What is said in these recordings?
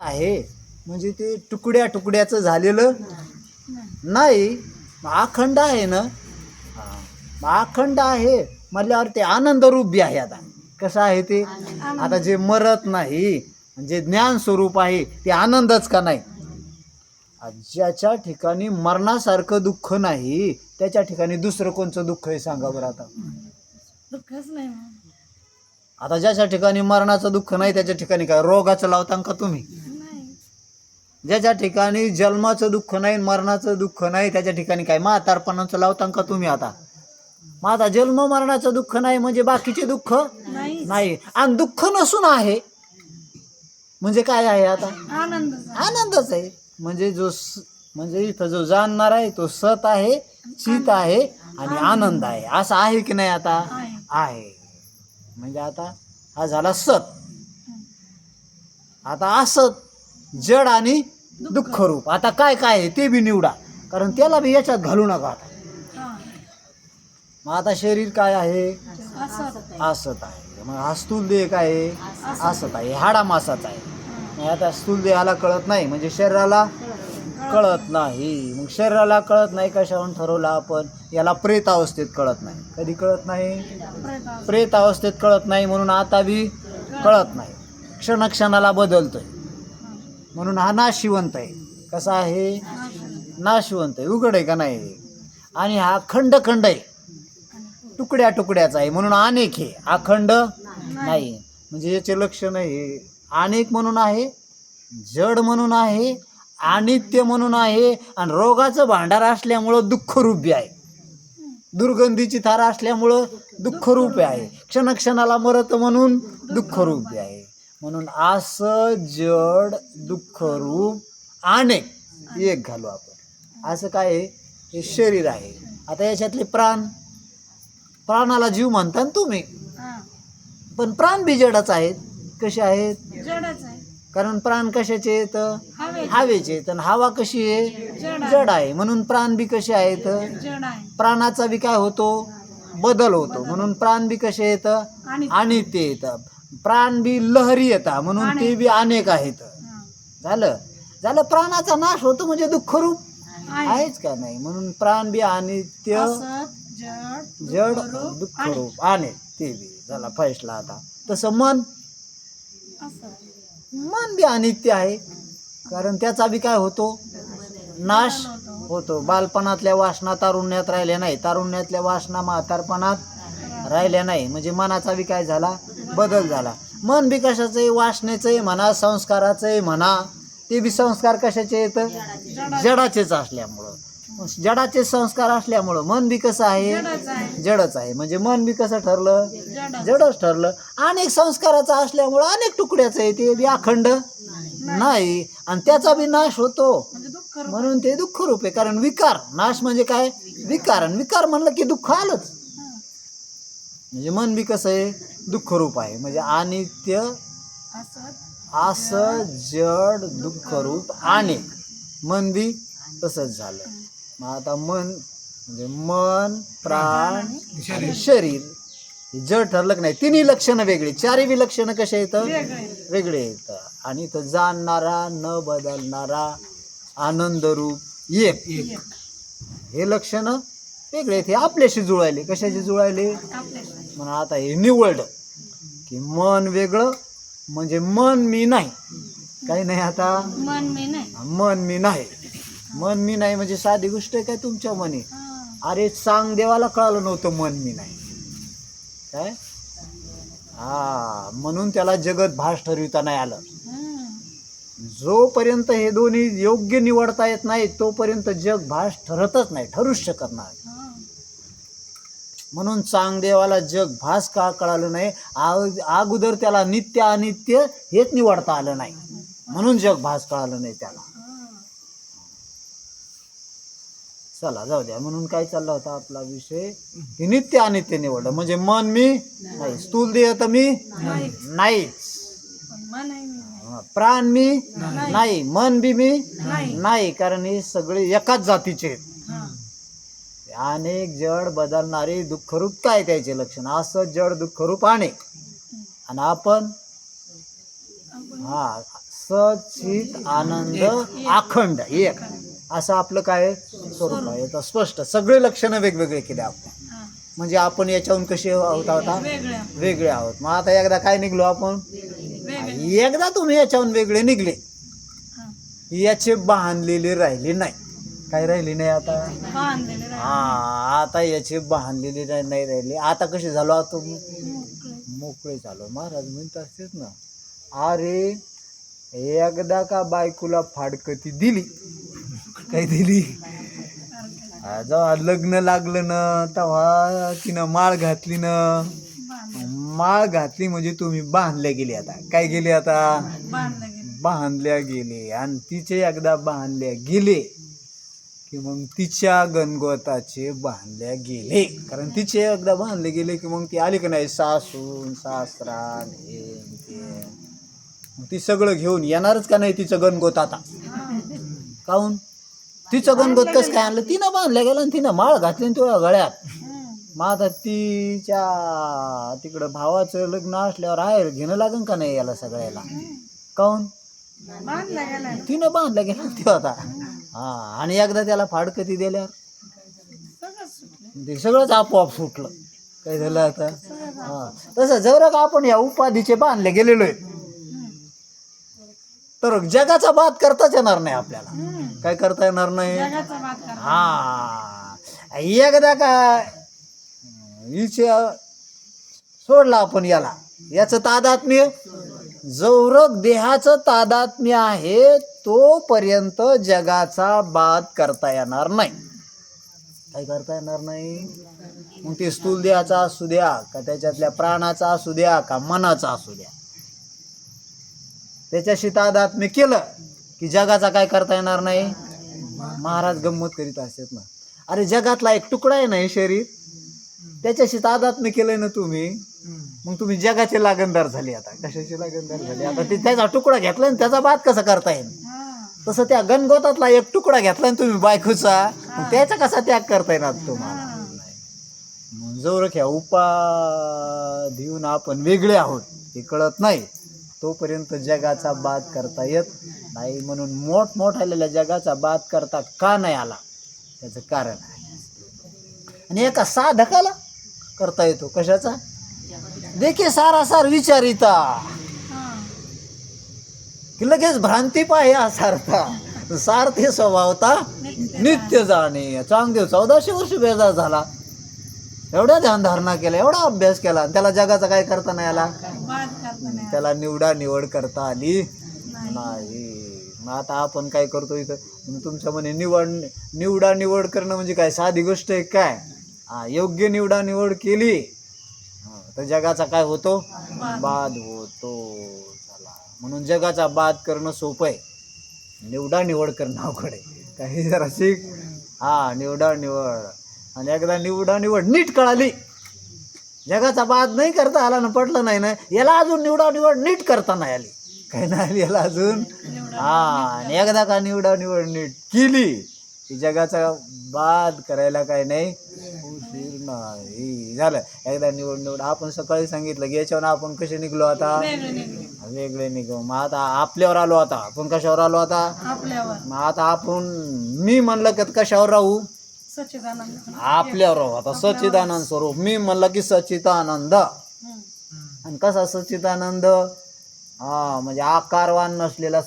आहे. म्हणजे ते तुकड्या तुकड्याचं झालेलं नाही. अखंड आहे ना? हा. अखंड आहे म्हटल्यावर ते आनंद रूप बी आहे आता. कसं आहे ते? आता जे मरत नाही जे ज्ञान स्वरूप आहे ते आनंदच का नाही? ज्याच्या ठिकाणी मरणासारखं दुःख नाही त्याच्या ठिकाणी दुसरं कोणचं दुःख आहे सांगा बरं आता? दुःखच नाही. आता ज्याच्या ठिकाणी मरणाचं दुःख नाही त्याच्या ठिकाणी काय रोगाचं लावता का तुम्ही? ज्याच्या ठिकाणी जन्माचं दुःख नाही मरणाचं दुःख नाही त्याच्या ठिकाणी काय? म्हातारपणाचं लावता का तुम्ही आता? मग आता जन्म मरणाचं दुःख नाही म्हणजे बाकीचे दुःख नाही. आणि दुःख नसून आहे. म्हणजे काय आहे आता? आनंदच आहे. आनंदच आहे. म्हणजे जो म्हणजे इथं जो जाणणार आहे तो सत आहे चित आहे आणि आनंद. आहे. असं आहे की नाही आता. आहे. म्हणजे आता हा झाला सत. आता असत जड आणि दुःख रूप आता काय काय आहे ते बी निवडा. कारण त्याला बी याच्यात घालू नका आता. मग आता शरीर काय आहे? असं असत आहे. मग हा स्थूल देह काय आहे? असत आहे. हाडा मासाचा आहे. आता स्थूल देहाला कळत नाही. म्हणजे शरीराला कळत नाही. मग शरीराला कळत नाही कशावरून ठरवलं आपण? याला प्रेत अवस्थेत कळत नाही. कधी कळत नाही? प्रेत अवस्थेत. कळत नाही म्हणून आता बी कळत नाही. क्षणक्षणाला बदलतोय. म्हणून हा नाशिवंत आहे. कसा आहे? नाशिवंत आहे. उघड आहे का नाही? आणि हा खंड खंड आहे. तुकड्या तुकड्याचा आहे. म्हणून अनेक आहे. अखंड नाही. म्हणजे याचे लक्षण आहे अनेक म्हणून आहे जड म्हणून आहे अनित्य म्हणून आहे आणि रोगाचं भांडार असल्यामुळं दुःखरूपी आहे. दुर्गंधीची थार असल्यामुळं दुःखरूपी आहे. क्षणक्षणाला मरत म्हणून दुःखरूपी आहे. म्हणून असं जड दुःखरूप अनेक एक घालू आपण. असं काय आहे? हे शरीर आहे. आता याच्यातले प्राण प्राणाला जीव म्हणता ना तुम्ही. पण प्राण बी जडच आहेत. कसे आहेत? कारण प्राण कशाचे आहेत? हवे हवेचे आहेत. आणि हवा कशी आहे? जड आहे. म्हणून प्राण बी कसे आहेत? प्राणाचा बी काय होतो? बदल होतो. म्हणून प्राण बी कसे येतं आणि आणि ते येतं प्राण बी लहरी येतात म्हणून ते बी अनेक आहेत. झालं? झालं प्राणाचा नाश होतो म्हणजे दुःखरूप आहे. आहेच का नाही? म्हणून प्राण बी अनित्य असत जड दुःखरूप, अनेक. ते बी झाला फैसला आता. तसं मन. मन बी अनित्य आहे. कारण त्याचा बी काय होतो? नाश होतो. बालपणातल्या वासना तारुण्यात राहिल्या नाही. तारुण्यातल्या वासना म्हातारपणात राहिल्या नाही. म्हणजे मनाचा बी काय झाला? बदल झाला. मन बी कशाचं आहे वासनेचं आहे म्हणा संस्काराचं आहे म्हणा ते बी संस्कार कशाचे येतं जडाचेच असल्यामुळं. जडाचे संस्कार असल्यामुळं मन बी कसं आहे? जडच आहे. म्हणजे मन बी कसं ठरलं? जडच ठरलं. अनेक संस्काराचं असल्यामुळं अनेक तुकड्याचं आहे. ते बी अखंड नाही. आणि त्याचा बी नाश होतो. म्हणून ते दुःख रूप आहे. कारण विकार नाश म्हणजे काय? विकार. आणि विकार म्हणलं की दुःख आलंच. म्हणजे मन बी कसं आहे दुःख रूप आहे. म्हणजे अनित्य असं जड दुःख रूप अनेक मन बी तसंच झालं. मग आता मन म्हणजे मन प्राण आणि शरीर हे जड ठरलं की नाही तिन्ही लक्षणं वेगळी. चारही बी लक्षणं कशा येतं वेगळे येतं आणि तो जाणणारा न बदलणारा आनंदरूप एक. एक. हे लक्षणं वेगळे आहेत. हे आपल्याशी जुळायले. कशाशी जुळायले? म्हणून आता हे निवडलं. की मन वेगळं म्हणजे मन मी नाही. काही नाही आता. मन मी नाही. मन मी नाही. मन मी नाही म्हणजे साधी गोष्ट आहे काय तुमच्या मनी. अरे सांग देवाला कळालं नव्हतं मन मी नाही. काय? हा म्हणून त्याला जगत भास ठरविता नाही आलं. जोपर्यंत हे दोन्ही योग्य निवडता येत नाही तोपर्यंत जग भास ठरतच नाही ठरूच शकत नाही. म्हणून चांगदेवाला जग भास का कळालं नाही अगोदर त्याला नित्य अनित्य हेच निवडता आलं नाही म्हणून जग भास कळालं नाही त्याला. चला जाऊ द्या म्हणून काय चालला होता आपला विषय की नित्य अनित्य निवडलं म्हणजे मन मी नाही स्थूल देह तर मी नाही. नाहीच. प्राण मी नाही मन बी मी नाही. नाही कारण हे सगळे एकाच जातीचे आहेत. अनेक जड बदलणारे दुःखरूप काय त्याचे लक्षण. असं जड दुःखरूप अनेक. आणि आपण हा सचित आनंद अखंड एक. असं आपलं काय स्वरूप आहे? तर स्पष्ट. सगळे लक्षणं वेगवेगळे केले आपण. म्हणजे आपण याच्याहून कसे आहोत वेगळ्या वेगळे. आहोत. मग आता एकदा काय निघलो आपण? एकदा तुम्ही याच्याहून वेगळे निघले. याचे बांधलेले राहिले नाही. काय राहिले नाही आता. बांधलेले. हा आता याचे बांधलेले नाही नाही राहिले. आता कसे झालो? आता मोकळे. झालो. महाराज म्हणत असतेच ना. अरे एकदा का बायकोला फाडकती दिली? काय दिली? जेव्हा लग्न लागलं ना तेव्हा तिनं माळ घातली ना. माळ घातली म्हणजे तुम्ही बांधल्या गेले आता. काय गेले आता? बांधले गेले. बांधल्या गेले. आणि तिचे एकदा बांधल्या गेले. की मग तिच्या गणगोताचे बांधल्या गेले. कारण तिचे एकदा बांधले गेले की मग ती आली की नाही? सासून सासरान हे मग ती सगळं घेऊन येणारच का नाही तिचं गणगोत आता? काहून? तिचं गणगोत कसं काय आणलं? तिनं बांधल्या गेलं आणि तिनं माळ घातली आणि तुझ्या गळ्यात. मग आता तिच्या तिकडं भावाचं लग्न असल्यावर आहे घेणं लागेल का नाही याला सगळ्याला? काहून? तिनं बांधलं गेलं ते आता. हा आणि एकदा त्याला फाडकं ती दिल्यावर सगळंच आपोआप सुटलं. काय झालं आता? हा. तसं जर का आपण या उपाधीचे बांधले गेलेलो आहेत तर जगाचा बात करताच येणार नाही आपल्याला. काय करता येणार नाही? हा. एकदा का हिचे सोडला आपण याला? याचं तादात्म्य? जवरक देहाचं तादात्म्य आहे तोपर्यंत जगाचा बाद करता येणार नाही. काय करता येणार नाही? मग ते स्थूल देहाचा असू द्या का त्याच्यातल्या प्राणाचा असू द्या का मनाचा असू द्या. त्याच्याशी तादात्म्य केलं की जगाचा काय करता येणार नाही? महाराज गंमत करीत असतात ना. अरे जगातला एक तुकडा आहे ना हे शरीर? त्याच्याशी तादात्म्य केलंय ना तुम्ही? मग तुम्ही जगाचे लागणदार झाले आता. कशाचे लागणदार झाले? आता ते त्याचा तुकडा घेतला आणि त्याचा बात कसा करता येईल? हा. तसं त्या गणगोतातला एक तुकडा घेतला ना तुम्ही बायकोचा त्याचा कसा त्याग करता येणार तुम्हाला? मग जवळ घ्या उपाधीहून आपण वेगळे आहोत. हे कळत नाही. तोपर्यंत जगाचा बाद करता येत नाही म्हणून मोठमोठालेल्या जगाचा बाद करता का नाही आला? त्याचं कारण आहे. आणि एका साधकाला करता येतो. कशाचा? देखे सारा सार विचारिता. की लगेच भ्रांती पाहे सारता सारथे स्वभावता नित्य जाणे. चांगदेव चौदाशे वर्ष बेजार झाला. एवढा ध्यानधारणा केला एवढा अभ्यास केला. त्याला जगाचा काय करता नाही आला? त्याला निवडा निवड करता आली. नाही. मग आता आपण काय करतो इथं? तुमच्या म्हणे निवड निवडा निवड करणं म्हणजे काय? साधी गोष्ट आहे काय? योग्य निवडा निवड केली. तर जगाचा काय होतो? बाद होतो. चला. म्हणून जगाचा बाद करणं सोपं आहे. निवडा निवड करणं अवघड आहे. काही जरा शिक. हा निवडा निवड. आणि एकदा निवडा निवड नीट कळाली. जगाचा बाद नाही करता आला ना पटलं नाही ना याला अजून निवडा निवड नीट करता नाही आली. काय नाही आली याला अजून. हा आणि एकदा का निवडा निवड नीट केली की जगाचा बाद करायला काय नाही? उशीर नाही. झालं. एकदा निवड निवड आपण सकाळी सांगितलं की याच्यावर आपण कसे निघलो आता? वेगळे निघले निघो. मग आता आपल्यावर आलो आता. आपण कशावर आलो आता? मग आता आपण मी म्हणलं की कशावर राहू? आपल्यावर राहू. आता सच्चिदानंद स्वरूप. मी म्हणलं की सच्चिदानंद. आणि कसा सच्चिदानंद? हा म्हणजे आकारवान नसलेला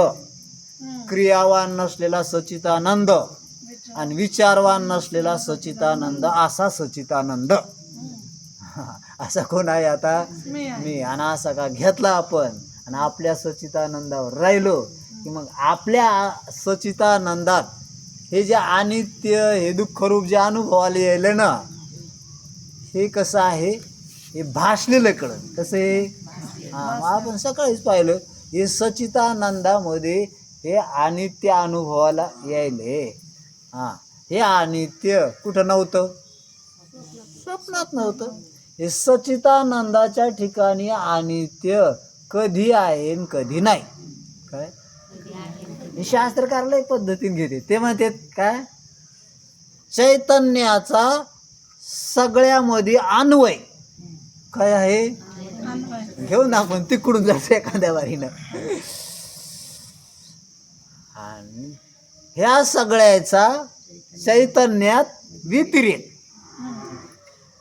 हम्म. क्रियावान नसलेला विचार. आणि विचारवान नसलेला सच्चिदानंद असा हम्म. असा कोण आहे आता? मी आणि असा का घेतला आपण. आणि आपल्या सच्चिदानंदावर राहिलो की मग आपल्या सच्चिदानंदात हे जे अनित्य हे दुःखरूप जे अनुभवाला यायले ना हे कसं आहे? हे भासलेलं कळत कसं हां मग आपण सकाळीच पाहिलं हे सच्चिदानंदामध्ये हे अनित्य अनुभवाला यायले. हां. हे अनित्य कुठं नव्हतं? स्वप्नात नव्हतं. हे सच्चिदानंदाच्या ठिकाणी अनित्य कधी आहे कधी नाही. काय? शास्त्रकारला एक पद्धतीने घेते. ते म्हणते काय? चैतन्याचा सगळ्यामध्ये अन्वय. काय आहे? घेऊन आपण तिकडून जायचं एखाद्या वारीनं आणि ह्या सगळ्याचा चैतन्यात व्यतिरेक.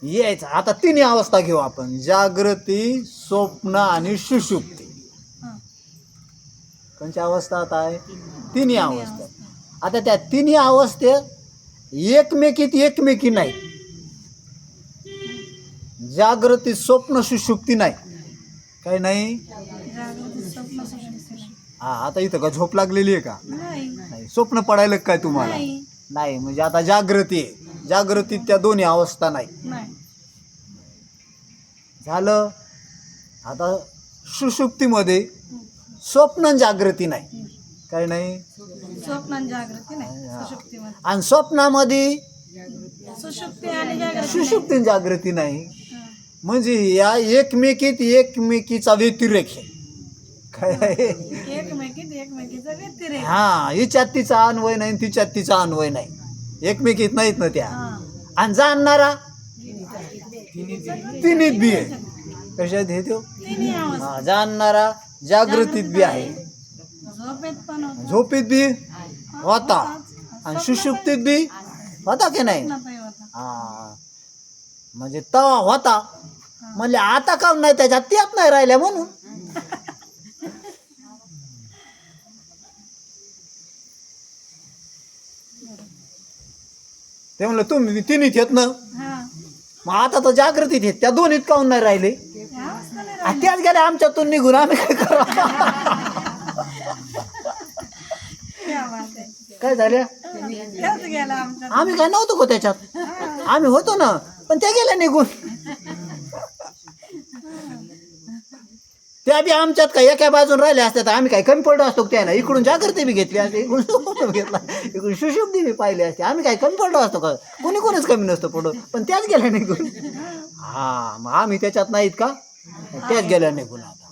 यायचा. आता तिन्ही अवस्था घेऊ आपण. जागृती स्वप्न आणि सुषुप्ती. हा. कोणच्या अवस्था आता आहे? तिन्ही अवस्था. आता त्या तिन्ही अवस्थेत एकमेकीत एकमेकी नाही जागृती स्वप्न सुषुप्ती नाही काही नाही. हा आता इथं का झोप लागलेली आहे का? स्वप्न पडायला काय तुम्हाला? नाही. नाही म्हणजे आता जागृती आहे. जागृतीत त्या दोन्ही अवस्था नाही. नाही. झालं आता सुषुप्तीमध्ये स्वप्न आणि जागृती नाही. काही नाही? स्वप्न आणि जागृती नाही आणि स्वप्नामध्ये सुषुप्ती आणि जागृती सुषुप्ती आणि जागृती नाही. हा. म्हणजे या एकमेकीत एकमेकीचा व्यतिरेक आहे. काय आहे? एकमेकीत एकमेकीचा व्यतिरेक. हा हिच्यात तिचा अन्वय नाही तिच्यात तिचा अन्वय नाही. एकमेकीत नाहीत ना त्या. आणि जाणणारा? तिन्हीत बी आहे कशात हे तो हा, जाणणारा जागृतीत बी आहे. झोपेत पण होता. झोपीत बी होता. आणि सुषुप्तीत बी होता की नाही. हा. म्हणजे तवा होता. म्हणजे आता काम नाही त्याच्यात? त्यात नाही राहिल्या म्हणून. ते म्हणलं तुम्ही तिन्हीत येत ना. हा. मग आता तर जागृतीत येत त्या दोन्हीत काऊन नाही राहिले? त्या अवस्था नाही आणि त्याच गेल्या आमच्यातून निघून आम्ही काय करू? क्या झाल्या आमच्या आम्ही काय नव्हतो का त्याच्यात? आम्ही होतो ना पण त्या गेल्या निघून. त्या बी आमच्यात काय एका बाजून राहिल्या असत्या तर आम्ही काय कमी पडलो असतो का त्याला इकडून जागृती बी घेतली असते इकडून घेतला इकडून सुशुब्दी बी पाहिली असते. आम्ही काय कमी पडलो असतो का? कोणी कोणीच कमी नसतो पडलो पण त्याच गेल्या निघून. हा मग आम्ही त्याच्यात नाहीत का? त्याच गेल्या निघून आता.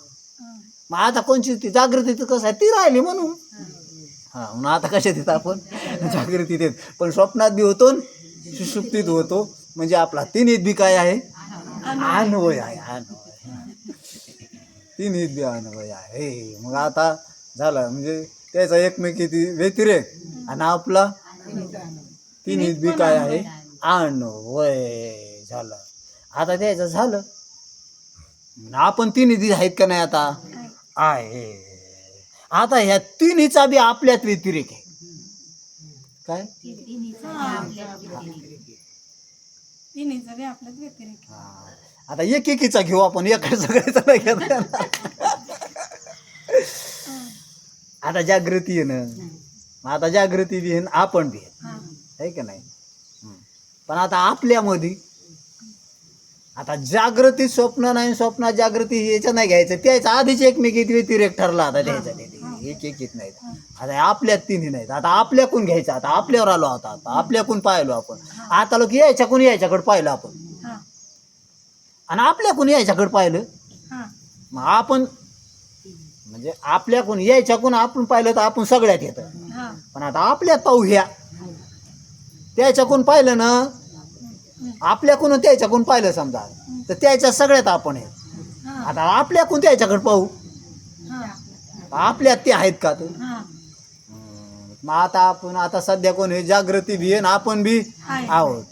मग आता कोणची ती जागृती कसं आहे? ती राहिली म्हणून. हा म्हणून आता कशात येत आपण? जागृतीत येत पण स्वप्नात बी होतो न सुषुप्तीत होतो. म्हणजे आपला तिन्हीत बी काय आहे? अन्वय आहे अन्वय तिन्हीत बी अन्वय आहे. मग आता झालं म्हणजे त्याचा एकमेकी ती व्यतिरेक. आणि आपला तिन्हीत बी काय आहे. अन्वय झालं. आता त्याचं झालं. आपण तिन्ही आहेत का नाही आता? आहे. आता ह्या तिन्हीचा बी आपल्यात व्यतिरेक आहे. काय? तिन्ही जरी आपल्यात व्यतिरेक हा. आता एक एकीचा घेऊ आपण एका सगळ्याचा नाही घेता. आता जागृती ना आता जागृती बी आपण बी आहे हा. का नाही. पण आता आपल्यामध्ये आता जागृती स्वप्न नाही स्वप्नात जागृती हे याचं नाही घ्यायचं. त्याच्या आधीच एकमेकीत व्यतिरेक ठरला आता त्याचा ते. एक एकीत नाहीत. आता आपल्यात तिन्ही नाहीत. आता आपल्याकून घ्यायचं. आता आपल्यावर आलो आता. आता आपल्याकून पाहिलो आपण. आता लोक यायच्याकून यायच्याकडे पाहिलं आपण. आणि आपल्याकून यायच्याकडे पाहिलं हा. मग आपण म्हणजे आपल्याकून यायच्याकून आपण पाहिलं तर आपण सगळ्यात येतं हा. पण आता आपल्यात पाहू ह्या त्याच्याकून पाहिलं ना आपल्याकून त्याच्याकडून पाहिलं समजा तर त्याच्या सगळ्यात आपण आहे हा. आता आपल्याकून त्याच्याकडे पाहू हा. आपल्यात ते आहेत का तर हा. मग आता आपण आता सध्या कोण आहे जागृती बी आहे ना आपण बी आहे. आहोत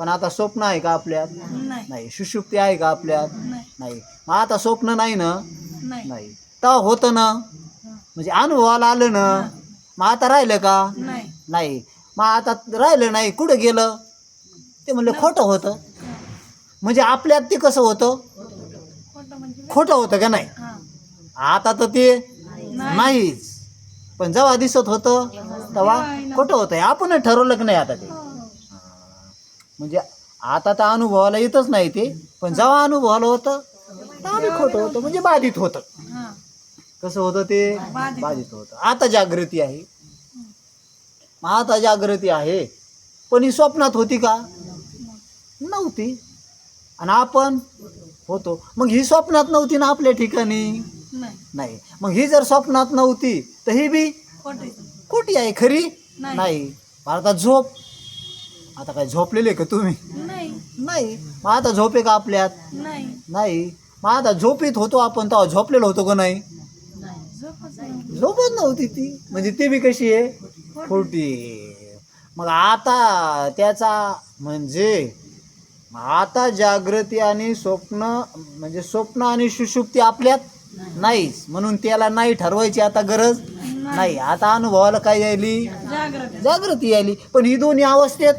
पण आता स्वप्न आहे का आपल्यात? नाही. नाही. सुषुप्ती आहे का आपल्यात? नाही. नाही. मग आता स्वप्न नाही ना? नाही. तेव्हा होतं ना? म्हणजे अनुभवाला आलं ना? मग आता राहिलं का? नाही. मग आता राहिलं नाही कुठं गेलं? ते म्हणलं खोटं होतं. म्हणजे आपल्यात ते कसं होतं? खोटं म्हणजे होतं का नाही. आता तर ते नाही. नाहीच. पण जेव्हा दिसत होतं तेव्हा खोटं होतं. आपण ठरवलं की नाही आता ते? हो. म्हणजे आता तर अनुभवाला येतच नाही ते पण जेव्हा अनुभवाला होतं तेव्हा बी खोटं होतं म्हणजे बाधित होतं. कसं होतं ते? बाधित. होतं. आता जागृती आहे. मग आता जागृती आहे पण ही स्वप्नात होती का? नव्हती. आणि आपण होतो. मग ही स्वप्नात नव्हती ना आपल्या ठिकाणी? नाही. नाही. मग ही जर स्वप्नात नव्हती तर ही बी खोटे. आहे खरी? नाही. नाही. आता झोप आता काय झोपलेले का तुम्ही? नाही. नाही. मग आता झोप का आपल्यात? नाही. नाही. मग आता झोपीत होतो आपण तेव्हा झोपलेलो होतो का नाही? झोपच नाही. झोपत नव्हती ती. म्हणजे ती बी कशी आहे? खोटी मग आता त्याचा म्हणजे आता जागृती आणि स्वप्न म्हणजे स्वप्न आणि सुषुप्ती आपल्यात नाहीच. म्हणून त्याला नाही ठरवायची आता गरज? नाही. आता अनुभवाला काय यायली? जागृत. जागृती यायली. पण ही दोन्ही अवस्थेत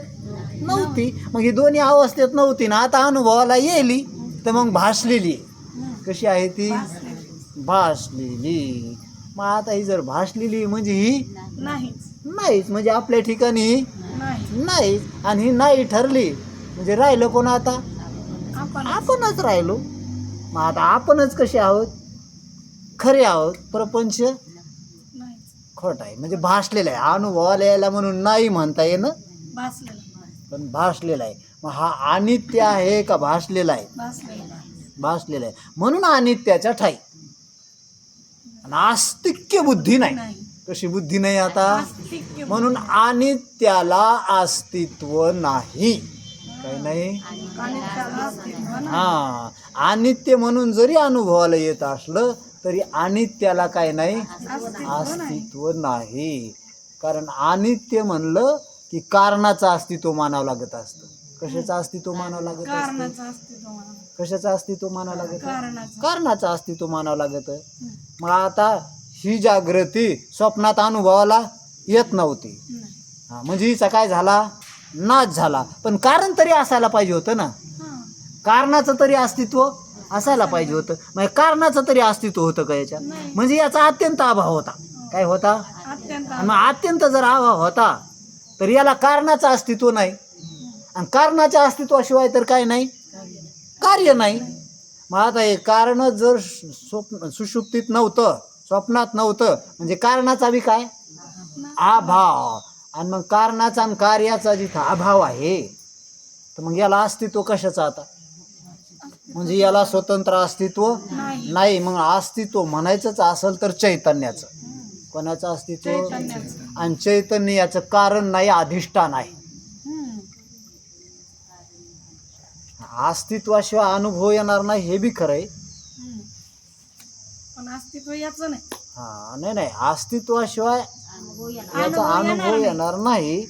नव्हती. मग ही दोन्ही अवस्थेत नव्हती ना. आता अनुभवाला येईली तर मग भासलेली. कशी आहे ती? भासलेली. मग आता ही जर भासलेली म्हणजे ही नाहीच. म्हणजे आपल्या ठिकाणी नाही नाहीच. आणि ही नाही ठरली. म्हणजे राहिलं कोण आता? आपण आपणच राहिलो. मग आता आपणच कसे आहोत? खरे आहोत. प्रपंच खोट आहे. म्हणजे भासलेला आहे. अनुभवाला यायला म्हणून नाही म्हणता येणं. भासलेलं. पण भासलेला आहे. मग हा अनित्य आहे का भासलेला आहे? भासलेलं आहे. म्हणून अनित्याच्या ठाई. आणि आस्तिक्य बुद्धी नाही. कशी बुद्धी नाही आता? म्हणून अनित्याला अस्तित्व नाही. काही नाही. हा. अनित्य म्हणून जरी अनुभवाला येत असलं तरी अनित्याला काय नाही? अस्तित्व नाही. अस्तित्व नाही. कारण अनित्य म्हणलं की कारणाचं अस्तित्व मानावं लागत असतं. कशाचं अस्तित्व मानावं लागत असतं? कारणाचं अस्तित्व म्हणा कशाचं अस्तित्व मानावं लागत कारणाचं. कारणाचं अस्तित्व मानावं लागत मग आता ही जागृती स्वप्नात अनुभवाला येत नव्हती. नाही. हा, म्हणजे हिचा काय झाला? नाच झाला. पण कारण तरी असायला पाहिजे होतं ना. हां. कारणाचं तरी अस्तित्व असायला पाहिजे होतं. म्हणजे कारणाचं तरी अस्तित्व होतं का याच्यात? नाही. म्हणजे याचा अत्यंत अभाव होता. काय होता? अत्यंत आणि मग अत्यंत जर अभाव होता तर याला कारणाचं अस्तित्व नाही. आणि कारणाच्या अस्तित्वाशिवाय तर काय नाही? कार्य नाही. मग आता हे कारण जर स्वप्न सुषुप्तीत नव्हतं स्वप्नात नव्हतं म्हणजे कारणाचा बी काय? अभाव. आणि मग कारणाचा आणि कार्याचा जिथं अभाव आहे तर मग याला अस्तित्व कशाचं आता? म्हणजे याला स्वतंत्र अस्तित्व नाही. नाही. मग अस्तित्व म्हणायचंच असेल तर चैतन्याचं. कोणाचं अस्तित्व? चैतन्याचं. आणि चैतन्य याचं कारण नाही अधिष्ठान आहे. हम्म. अस्तित्वाशिवाय अनुभव येणार नाही हे बी खरं आहे. हम्म. पण अस्तित्व याचं नाही. हा नाही नाही अस्तित्वाशिवाय याचा अनुभव अनुभव येणार येणार नाही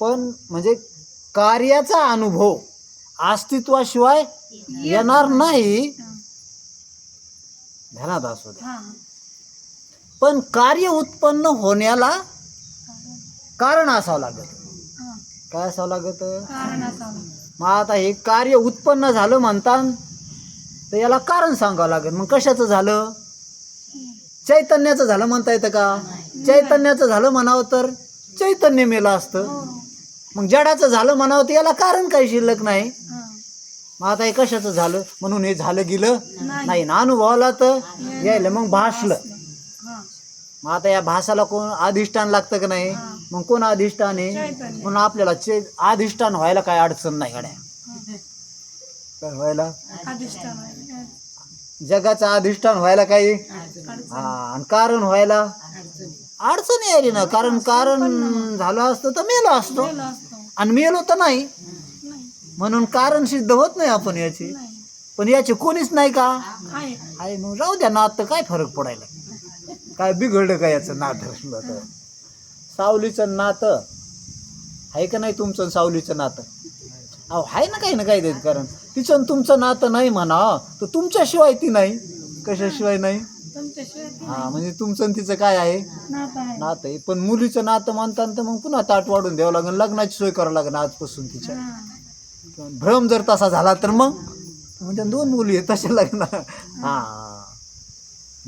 पण म्हणजे कार्याचा अनुभव अस्तित्वाशिवाय येणार नाही. हां. ध्यानात असू द्या. हां. पण कार्य उत्पन्न होण्याला कारण असावं लागत हां. काय असावं लागत. मग आता हे कार्य उत्पन्न झालं म्हणतात तर याला कारण सांगावं लागेल मग कशाचं झालं चैतन्याचं झालं म्हणता येतं का चैतन्याचं झालं म्हणावं तर चैतन्य मेलं असतं हो. मग जडाचं झालं म्हणावं तर याला कारण काही शिल्लक नाही. मग आता हे कशाचं झालं म्हणून हे झालं गेलं नाही. ना अनुभवाला तर यायला मग भासलं. मग आता या भासाला कोण अधिष्ठान लागतं का नाही. मग कोण अधिष्ठान आहे? चैतन्य. म्हणून आपल्याला चे अधिष्ठान व्हायला काय अडचण नाही गड्या. काय व्हायला? अधिष्ठान आहे. जगाचं अधिष्ठान व्हायला काही. हा आणि कारण व्हायला? अडचण. यायली ना कारण कारण झालं असतं तर मेलो असतो. आणि मेलो तर नाही. नाही. म्हणून कारण सिद्ध होत नाही आपण याची. नाही. पण याचे कोणीच नाही का? आहे. आहे मग राहू द्या नात तर काय फरक पडायला? काय बिघडलं का याचं नातं? तर सावलीचं नातं? आहे का नाही तुमचं सावलीचं नातं? अहो आहे ना काही ना काही देत कारण. तिचं आणि तुमचं नातं नाही म्हणा. तर तुमच्याशिवाय ती नाही. कशाशिवाय नाही? हा म्हणजे तुमचं आणि तिचं काय आहे? नातं आहे. पण मुलीचं नातं मानताना तर मग पुन्हा ताट वाढून द्यावं लागेल. लग्नाची सोय करावं लागेल आजपासून तिच्या. भ्रम जर तसा झाला तर मग? म्हणजे दोन मुली आहेत तशा लग्न. हा.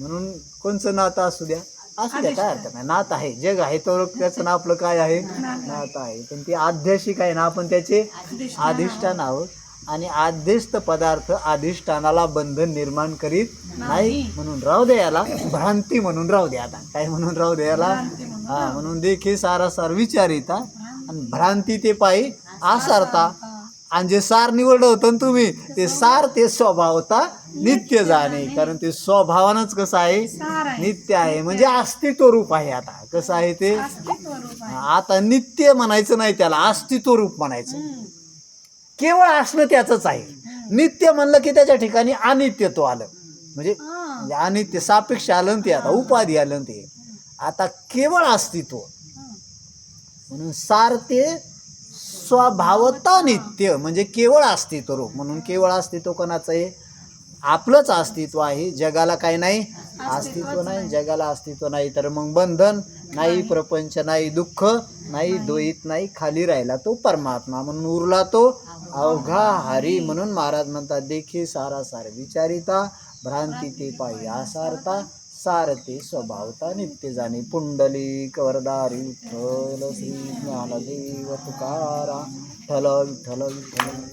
म्हणून कोणचं नातं असू द्या. असू द्या काय हरकत नाही. नातं आहे. जग आहे. तर त्याचं नाव आपलं काय आहे? नातं आहे. पण ते आध्याशिक आहे ना. आपण त्याचे अधिष्ठान आहोत. आणि आध्यस्त पदार्थ अधिष्ठानाला बंधन निर्माण करीत नाही. म्हणून राहू दे याला. भ्रांती म्हणून राहू दे आता. काय म्हणून राहू दे याला? हा म्हणून देखील सारासार विचारिता. आणि भ्रांती ते पायी आसारता. आणि जे सार निवडलं होतं ना तुम्ही ते सार ते स्वभावता नित्य जाणे कारण ते स्वभावानंच कसं आहे? नित्य आहे. म्हणजे अस्तित्व रूप आहे आता. कसं आहे ते? आता नित्य म्हणायचं नाही त्याला अस्तित्व रूप म्हणायचं. केवळ असणं त्याचंच आहे. नित्य म्हणलं की त्याच्या ठिकाणी अनित्यत्व आलं. म्हणजे अनित्य सापेक्ष आलं ते आता उपाधी आलं ते. आता केवळ अस्तित्व. म्हणून सार ते स्वभावता नित्य. म्हणजे केवळ अस्तित्व रूप. म्हणून केवळ अस्तित्व कोणाचं आहे? आपलंच अस्तित्व आहे जगाला काय नाही अस्तित्व नाही जगाला अस्तित्व नाही तर मग बंधन नाही प्रपंच नाही दुःख नाही द्वैत नाही खाली राहिला तो परमात्मा म्हणून उरला तो अवघा हरी म्हणून महाराज म्हणतात देखी सारा सार विचारिता भ्रांती ते पायी आसारता सारते स्वभावता नित्य जाणे पुंडली कवरदारी विठ्ठल श्री ज्ञानदेव तुकारा ठल विठ्ठल विठ्ठल